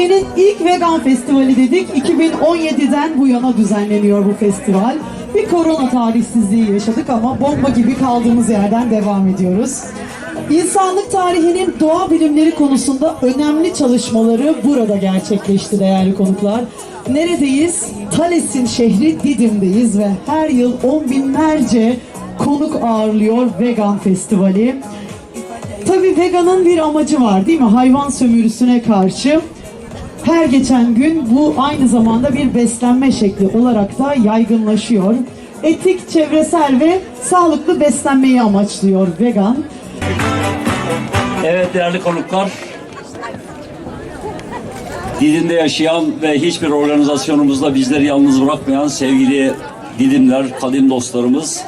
Türkiye'nin ilk vegan festivali dedik. 2017'den bu yana düzenleniyor bu festival. Bir korona tarihsizliği yaşadık ama bomba gibi kaldığımız yerden devam ediyoruz. İnsanlık tarihinin doğa bilimleri konusunda önemli çalışmaları burada gerçekleşti değerli konuklar. Neredeyiz? Thales'in şehri Didim'deyiz ve her yıl on binlerce konuk ağırlıyor Vegan Festivali. Tabii veganın bir amacı var değil mi? Hayvan sömürüsüne karşı. Her geçen gün bu aynı zamanda bir beslenme şekli olarak da yaygınlaşıyor. Etik, çevresel ve sağlıklı beslenmeyi amaçlıyor vegan. Evet değerli konuklar. Didim'de yaşayan ve hiçbir organizasyonumuzda bizleri yalnız bırakmayan sevgili Didimler, kadim dostlarımız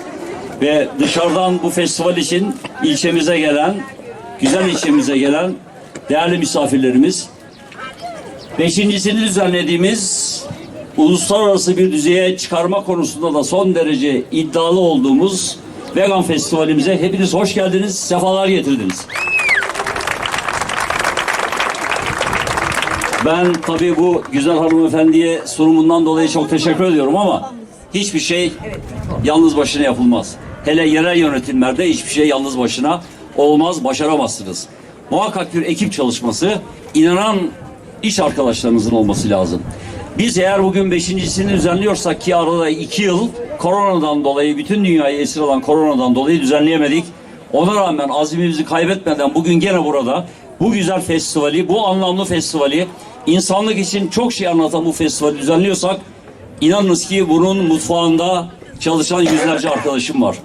ve dışarıdan bu festival için ilçemize gelen, güzel ilçemize gelen değerli misafirlerimiz. Beşincisini düzenlediğimiz uluslararası bir düzeye çıkarma konusunda da son derece iddialı olduğumuz Vegan Festivalimize hepiniz hoş geldiniz, sefalar getirdiniz. Ben tabii bu güzel hanımefendiye sunumundan dolayı çok teşekkür ediyorum ama hiçbir şey yalnız başına yapılmaz. Hele yerel yönetimlerde hiçbir şey yalnız başına olmaz, başaramazsınız. Muhakkak bir ekip çalışması, inanan iş arkadaşlarınızın olması lazım. Biz eğer bugün beşincisini düzenliyorsak ki arada iki yıl koronadan dolayı bütün dünyayı esir alan koronadan dolayı düzenleyemedik. Ona rağmen azimimizi kaybetmeden bugün gene burada bu güzel festivali, bu anlamlı festivali, insanlık için çok şey anlatan bu festivali düzenliyorsak inanınız ki bunun mutfağında çalışan yüzlerce arkadaşım var.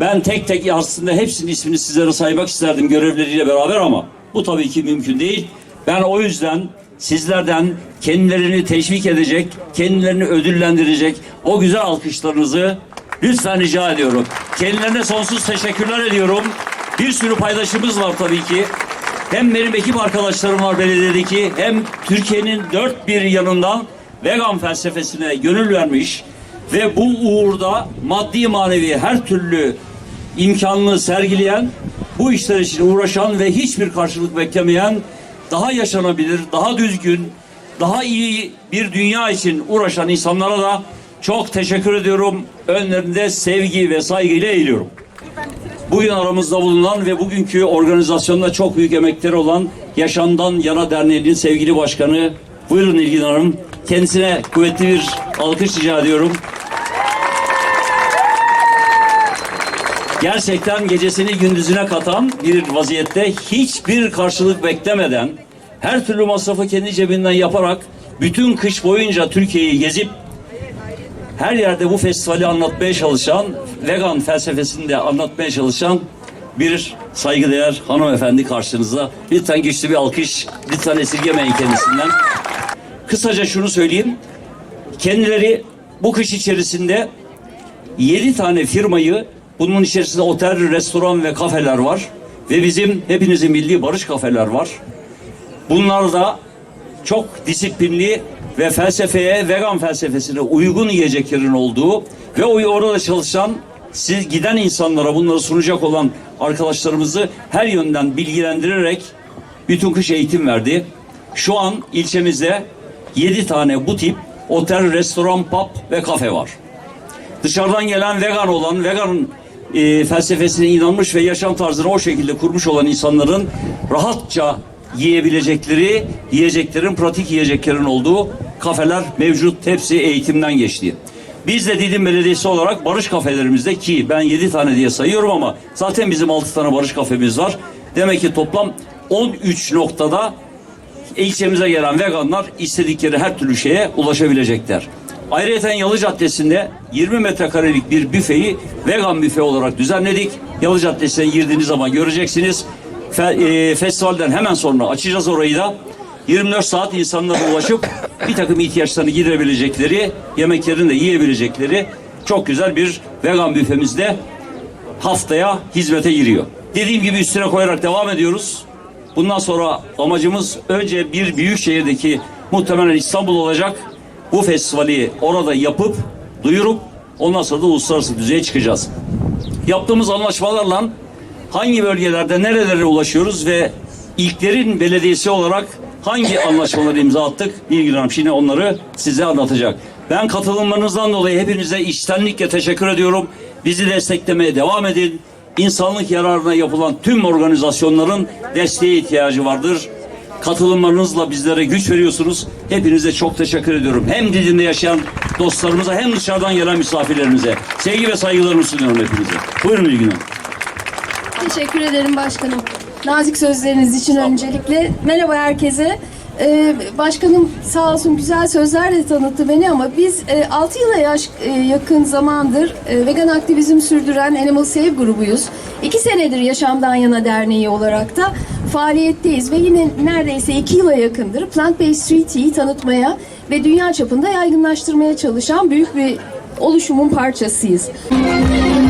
Ben tek tek aslında hepsinin ismini sizlere saymak isterdim görevleriyle beraber ama bu tabii ki mümkün değil. Ben o yüzden sizlerden kendilerini teşvik edecek, kendilerini ödüllendirecek o güzel alkışlarınızı lütfen rica ediyorum. Kendilerine sonsuz teşekkürler ediyorum. Bir sürü paydaşımız var tabii ki. Hem benim ekip arkadaşlarım var belediyedeki hem Türkiye'nin dört bir yanından vegan felsefesine gönül vermiş ve bu uğurda maddi manevi her türlü imkanını sergileyen, bu işler için uğraşan ve hiçbir karşılık beklemeyen, daha yaşanabilir, daha düzgün, daha iyi bir dünya için uğraşan insanlara da çok teşekkür ediyorum. Önlerinde sevgi ve saygıyla eğiliyorum. Bugün aramızda bulunan ve bugünkü organizasyonda çok büyük emekleri olan Yaşamdan Yana Derneği'nin sevgili başkanı buyurun İlgin Hanım. Kendisine kuvvetli bir alkış rica ediyorum. Gerçekten gecesini gündüzüne katan bir vaziyette hiçbir karşılık beklemeden her türlü masrafı kendi cebinden yaparak bütün kış boyunca Türkiye'yi gezip her yerde bu festivali anlatmaya çalışan, vegan felsefesini de anlatmaya çalışan bir saygıdeğer hanımefendi karşınızda. Lütfen güçlü bir alkış, lütfen esirgemeyin kendisinden. Kısaca şunu söyleyeyim. Kendileri bu kış içerisinde yedi tane firmayı, bunun içerisinde otel, restoran ve kafeler var. Ve bizim hepinizin bildiği barış kafeler var. Bunlar da çok disiplinli ve felsefeye, vegan felsefesine uygun yiyeceklerin olduğu ve orada çalışan siz giden insanlara bunları sunacak olan arkadaşlarımızı her yönden bilgilendirerek bütün kış eğitim verdi. Şu an ilçemizde 7 tane bu tip otel, restoran, pub ve kafe var. Dışarıdan gelen vegan olan, vegan e, felsefesine inanmış ve yaşam tarzını o şekilde kurmuş olan insanların rahatça yiyebilecekleri, yiyeceklerin, pratik yiyeceklerin olduğu kafeler mevcut. Hepsi eğitimden geçti. Biz de Didim Belediyesi olarak barış kafelerimizde ki ben 7 tane diye sayıyorum ama zaten bizim 6 tane barış kafemiz var. Demek ki toplam 13 noktada ilçemize gelen veganlar istedikleri her türlü şeye ulaşabilecekler. Ayrıca Yalı Caddesi'nde 20 metrekarelik bir büfeyi vegan büfe olarak düzenledik. Yalı Caddesi'ne girdiğiniz zaman göreceksiniz. Fe, e, festivalden hemen sonra açacağız orayı da. 24 saat insanlara ulaşıp bir takım ihtiyaçlarını giderebilecekleri, yemeklerini de yiyebilecekleri çok güzel bir vegan büfemizde haftaya hizmete giriyor. Dediğim gibi üstüne koyarak devam ediyoruz. Bundan sonra amacımız önce bir büyük şehirdeki muhtemelen İstanbul olacak. Bu festivali orada yapıp duyurup ondan sonra da uluslararası düzeye çıkacağız. Yaptığımız anlaşmalarla hangi bölgelerde nerelere ulaşıyoruz ve ilklerin belediyesi olarak hangi anlaşmaları imza attık Bilgin Hanım şimdi onları size anlatacak. Ben katılımlarınızdan dolayı hepinize içtenlikle teşekkür ediyorum. Bizi desteklemeye devam edin. İnsanlık yararına yapılan tüm organizasyonların desteğe ihtiyacı vardır. Katılımlarınızla bizlere güç veriyorsunuz. Hepinize çok teşekkür ediyorum. Hem Didim'de yaşayan dostlarımıza hem dışarıdan gelen misafirlerimize. Sevgi ve saygılarımı sunuyorum hepinize. Buyurun Bilgin Hanım. Teşekkür ederim başkanım. Nazik sözleriniz için öncelikle. Merhaba herkese. Ee, başkanım sağ olsun güzel sözlerle tanıttı beni ama biz e, 6 yıla yaş, e, yakın zamandır e, vegan aktivizm sürdüren Animal Save grubuyuz. 2 senedir Yaşamdan Yana Derneği olarak da faaliyetteyiz ve yine neredeyse 2 yıla yakındır Plant Based Treaty'yi tanıtmaya ve dünya çapında yaygınlaştırmaya çalışan büyük bir oluşumun parçasıyız. cantarle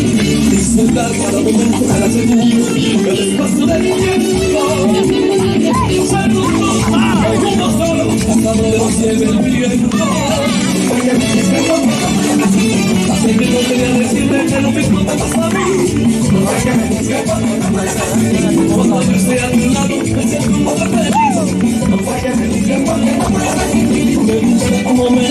Disfrutar cada momento, cada segundo, cada espacio del tiempo. Ser un total solo, donde nos lleve el viento. Porque es que no Así que no quería decirte que lo mismo te pasa a mí. Porque me cuando yo estoy a tu lado, me siento un poco feliz. Porque me dice Me como me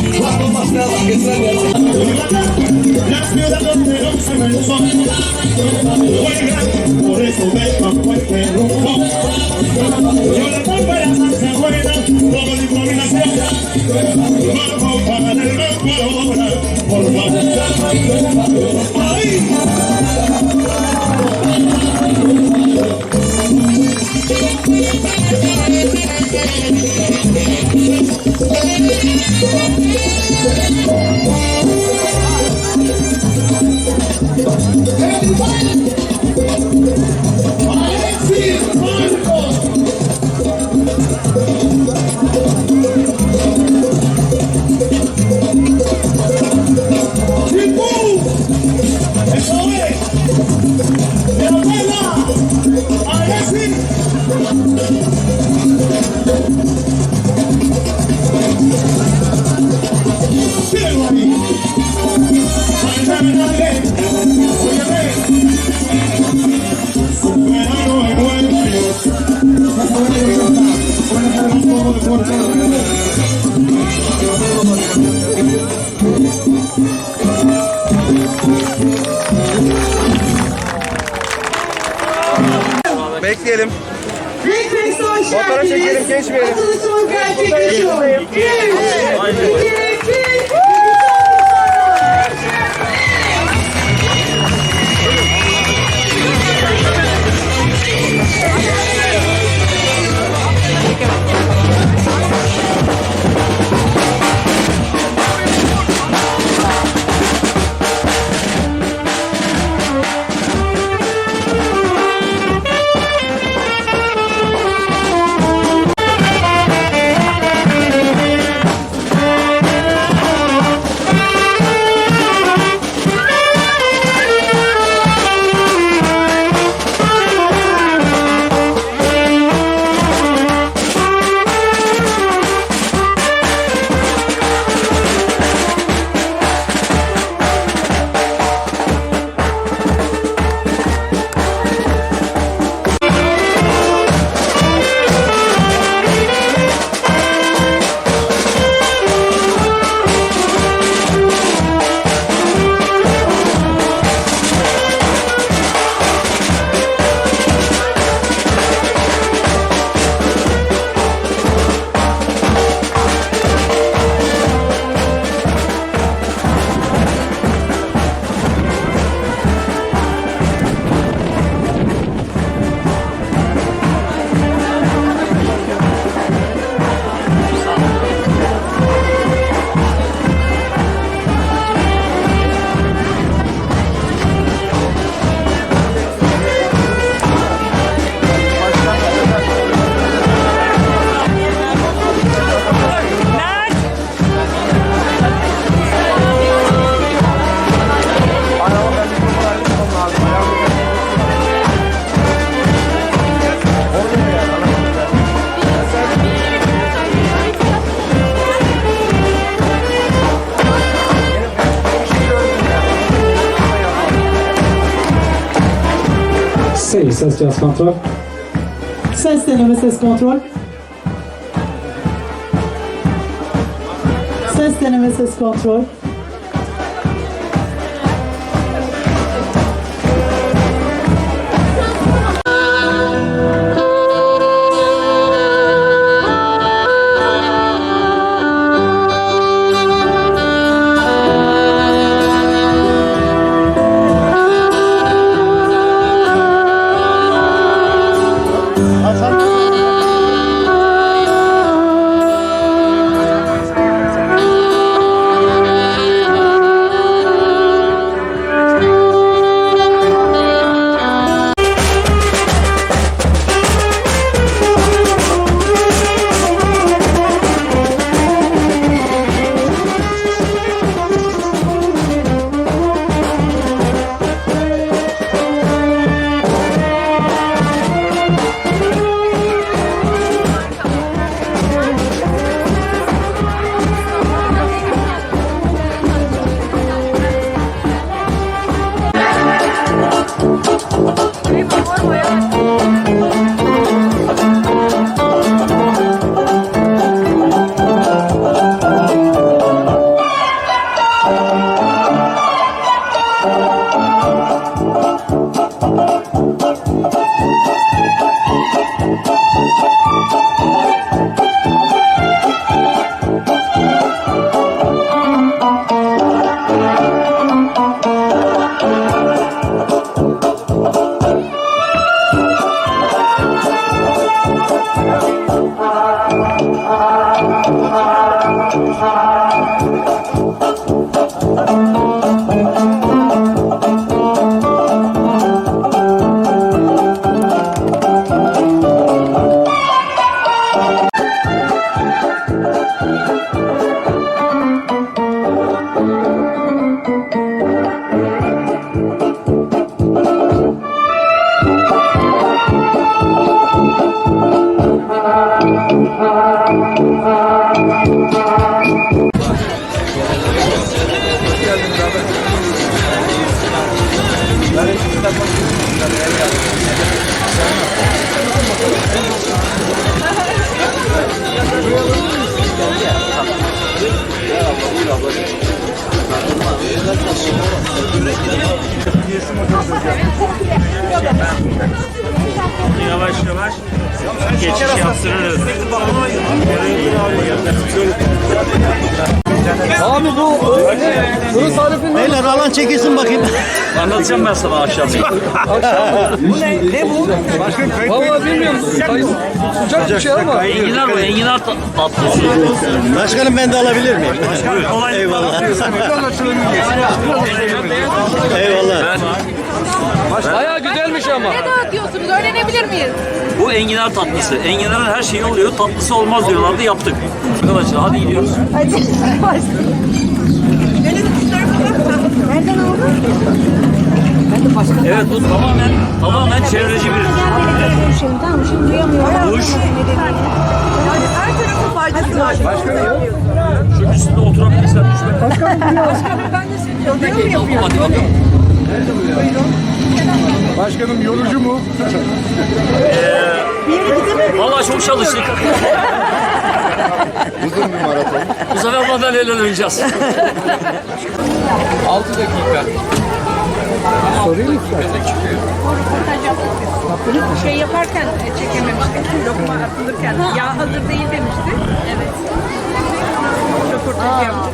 Cuando más nada que extrañar La ciudad donde no se me usó por eso ven más fuerte rumbo Yo la culpa la salsa buena Todo la improvisación Vamos para el mejor ahora Por Bekleyelim. Fotoğraf çekelim, geçmeyelim. Açılışımız gerçekleşiyor. Bir, iki, 16-15 kontrol. 16 nummer 16 kontrol. 16 nummer Thank you. Alan çekilsin bakayım. Anlatacağım ben sana akşam. Vallahi bilmiyorum. Sıcak bir şey ama. enginar bu, enginar tat- tatlısı. Başkanım ben de alabilir miyim? Eyvallah. Eyvallah. Bayağı güzelmiş ama. Ne dağıtıyorsunuz? Öğrenebilir miyiz? Bu enginar tatlısı. Enginarın her şeyi oluyor, tatlısı olmaz diyorlardı, yaptık. Arkadaşlar hadi gidiyoruz. Evet bu tamamen tamamen çevreci bir duş. Her tarafın faydası var. Şunun üstünde oturabilirsen düşme. Başkanım ben de senin yolunu Hadi bakalım. Başkanım yorucu mu? Vallahi çok çalıştık. Uzun bir maraton. Bu sefer madalyalar oynayacağız. 6 dakika. şey yaparken çekememiştik. Lokma atılırken. Yağ hazır değil demişti. Evet. Röportaj yaptık.